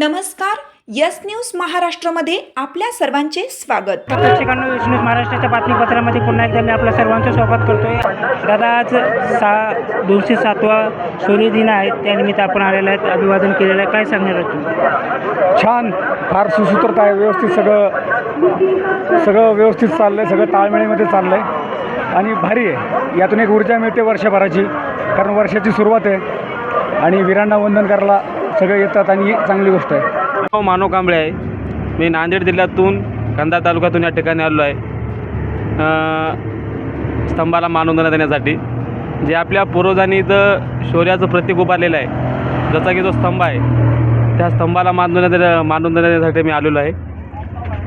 नमस्कार yes news महाराष्ट्रमध्ये आपल्या सर्वांचे स्वागत. प्रेक्षकांनो विष्णू महाराष्ट्राच्या बातमीपत्रामध्ये पुन्हा एकदा मी आपल्या सर्वांचं स्वागत करतोय. दादा आज सा दोनशे सातवा शौर्य दिन आहे त्यानिमित्त आपण आलेले आहेत अभिवादन केलेलं आहे. काय सांगणार आहात तुम्ही? छान फार सुसूत्रत आहे व्यवस्थित सगळं सगळं व्यवस्थित चाललं आहे सगळं ताळमेळीमध्ये चाललं आहे आणि भारी आहे यातून एक ऊर्जा मिळते वर्षभराची कारण वर्षाची सुरुवात आहे. आणि वीरांना वंदन करायला सगळे येतात आणि ही चांगली गोष्ट आहे. नाव मानव कांबळे आहे. मी नांदेड जिल्ह्यातून कंधा तालुक्यातून या ठिकाणी आलो आहे. अं, स्तंभाला मानवंदना देण्यासाठी. जे आपल्या पूर्वजांनी इथं शौर्याचं प्रतीक उभारलेलं आहे जसा की तो स्तंभ आहे त्या स्तंभाला मानवंदना देण्या मानवंदना देण्यासाठी मी आलेलो आहे.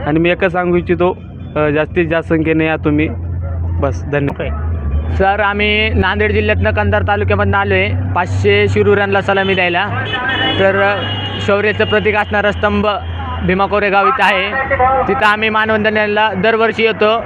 आणि मी एकच सांगू इच्छितो जास्तीत जास्त संख्येने या तुम्ही. बस धन्यवाद. सर आम्ही नांदेड जिल्ह्यातनं कंधार तालुक्यामधनं आलो आहे पाचशे शिरूरांना सलामी द्यायला. तर शौर्याचं प्रतीक असणारा स्तंभ भीमा कोरेगाव इथं आहे. तिथं आम्ही मानवंदनाला दरवर्षी येतो.